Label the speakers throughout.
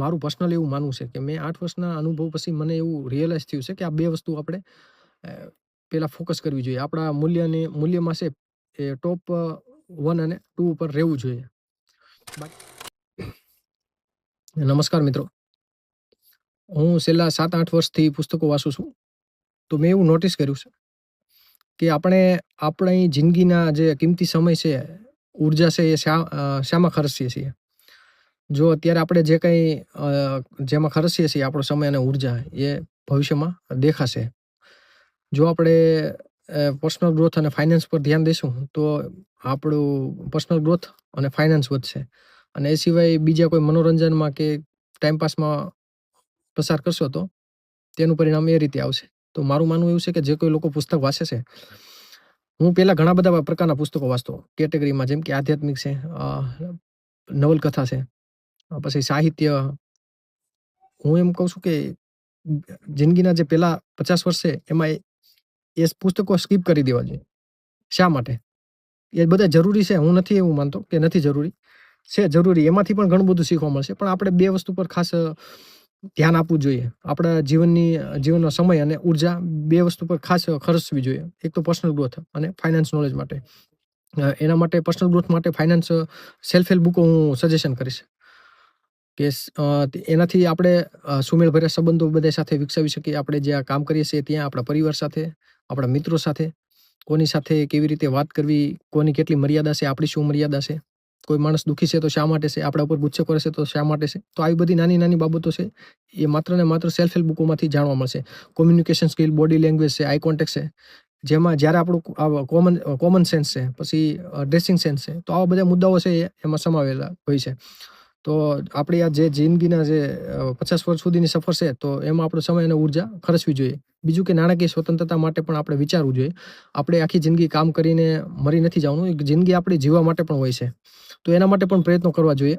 Speaker 1: મારું પર્સનલ એવું માનવું છે કે મેં આઠ વર્ષના અનુભવ પછી મને એવું રિયલાઇઝ થયું છે કે આ બે વસ્તુ આપણે પહેલાં ફોકસ કરવી જોઈએ. આપણા મૂલ્યને, મૂલ્યમાં છે એ ટોપ વન અને ટુ ઉપર રહેવું જોઈએ. નમસ્કાર મિત્રો. હું છેલ્લા સાત આઠ વર્ષથી પુસ્તકો વાંચું છું. તો મેં એવું નોટિસ કર્યું છે કે આપણે, આપણી જિંદગીના જે કિંમતી સમય છે ઊર્જા છે એ શા શામાં ખર્ચીએ છીએ. જો અત્યારે આપણે જે કંઈ જેમાં ખર્ચીએ છીએ, આપણો સમય અને ઊર્જા, એ ભવિષ્યમાં દેખાશે. જો આપણે પર્સનલ ગ્રોથ અને ફાઇનાન્સ પર ધ્યાન દઈશું, તો આપણું પર્સનલ ગ્રોથ અને ફાઇનાન્સ વધશે. અને એ સિવાય બીજા કોઈ મનોરંજનમાં કે ટાઈમપાસમાં પસાર કરશો તો, તેનું પરિણામ એ રીતે આવશે. તો મારું માનવું એવું છે કે જે કોઈ લોકો પુસ્તક વાંચે છે, હું પહેલાં ઘણા બધા પ્રકારના પુસ્તકો વાંચતો, કેટેગરીમાં, જેમ કે આધ્યાત્મિક છે નવલકથા છે પછી સાહિત્ય. હું એમ કહું છું કે, જિંદગીના જે પહેલા પચાસ વર્ષ એમાં એ પુસ્તકો સ્કીપ કરી દેવા જોઈએ. શા માટે? એ બધા જરૂરી છે. હું નથી એવું માનતો કે નથી જરૂરી. છે જરૂરી. એમાંથી પણ ઘણું બધું શીખવા મળશે. પણ આપણે બે વસ્તુ પર ખાસ ધ્યાન આપવું જોઈએ. આપણા જીવનની જીવનનો સમય અને ઊર્જા બે વસ્તુ પર ખાસ ખર્ચવી જોઈએ. એક તો પર્સનલ ગ્રોથ અને ફાઇનાન્સ નોલેજ માટે. એના માટે પર્સનલ ગ્રોથ માટે ફાઇનાન્સ સેલ્ફ હેલ્પ બુકો હું સજેશન કરીશ. કે એનાથી આપણે સુમેળભર્યા સંબંધો બધા સાથે વિકસાવી શકીએ. આપણે જ્યાં કામ કરીએ છીએ ત્યાં આપણા પરિવાર સાથે, આપણા મિત્રો સાથે. કોની સાથે કેવી રીતે વાત કરવી, કોની કેટલી મર્યાદા છે, આપણી શું મર્યાદા છે? કોઈ માણસ દુઃખી છે તો શા માટે છે? આપણા ઉપર ગુસ્સે કરે છે તો શા માટે છે? તો આવી બધી નાની નાની બાબતો છે, એ માત્ર ને માત્ર સેલ્ફ હેલ્પ બુકોમાંથી જાણવા મળશે. કોમ્યુનિકેશન સ્કિલ બોડી લેંગ્વેજ છે આઈ કોન્ટેક્ટ છે. જેમાં જ્યારે આપણું કોમન કોમન સેન્સ છે, પછી ડ્રેસિંગ સેન્સ છે. તો આવા બધા મુદ્દાઓ છે એમાં સમાવેલા હોય છે. તો આપણી આ જે જિંદગીના જે પચાસ વર્ષ સુધીની સફર છે, તો એમાં આપણો સમય અને ઊર્જા ખર્ચવી જોઈએ. બીજું કે નાણાકીય સ્વતંત્રતા માટે પણ આપણે વિચારવું જોઈએ. આપણે આખી જિંદગી કામ કરીને મરી નથી જવાનું જિંદગી આપણી જીવવા માટે પણ હોય છે. તો એના માટે પણ પ્રયત્નો કરવા જોઈએ.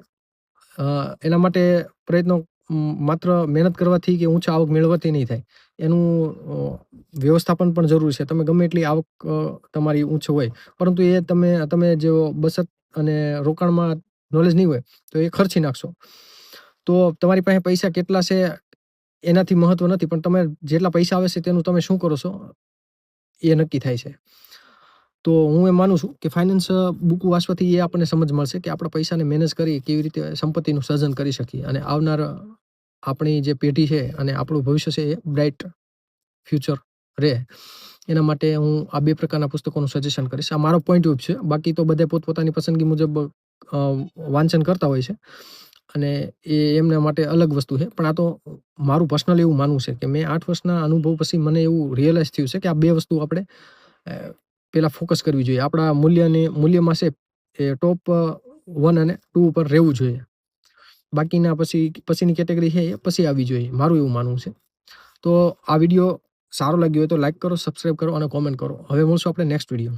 Speaker 1: એના માટે પ્રયત્નો માત્ર મહેનત કરવાથી કે ઊંચા આવક મેળવવાથી નહીં થાય. એનું વ્યવસ્થાપન પણ જરૂરી છે. તમે ગમે એટલી આવક તમારી ઊંચ હોય. પરંતુ એ તમે તમે જો બચત અને રોકાણમાં નોલેજ નહીં હોય, તો એ ખર્ચી નાખશો. તો તમારી પાસે પૈસા કેટલા છે, એનાથી મહત્વ નથી, પણ તમે જેટલા પૈસા આવે છે તેનું તમે શું કરો છો, એ નક્કી થાય છે. તો હું એમ માનું છું કે ફાઇનાન્સ બુક વાંચવાથી એ આપણને સમજ મળશે કે આપણા પૈસાને મેનેજ કરી કેવી રીતે સંપત્તિનું સર્જન કરી શકીએ. અને આવનાર આપણી જે પેઢી છે અને આપણું ભવિષ્ય છે એ બ્રાઇટ ફ્યુચર રહે. એના માટે હું આ બે પ્રકારના પુસ્તકોનું સજેશન કરીશ. આ મારો પોઈન્ટ ઓફ છે. બાકી તો બધે પોતપોતાની પસંદગી મુજબ વાંચન કરતા હોય છે. અને એ એમના માટે અલગ વસ્તુ છે. પણ આ તો મારું પર્સનલ એવું માનવું છે કે મેં આઠ વર્ષના અનુભવ પછી મને એવું રિયલાઇઝ થયું છે કે આ બે વસ્તુ આપણે પહેલાં ફોકસ કરવી જોઈએ. આપણા મૂલ્યને, મૂલ્યમાં છે એ ટોપ વન અને ટુ ઉપર રહેવું જોઈએ. બાકીના પછી, પછીની કેટેગરી છે એ પછી આવવી જોઈએ. મારું એવું માનવું છે. તો આ વીડિયો સારો લાગ્યો હોય તો લાઇક કરો સબસ્ક્રાઈબ કરો અને કોમેન્ટ કરો. હવે મળશું આપણે નેક્સ્ટ વીડિયો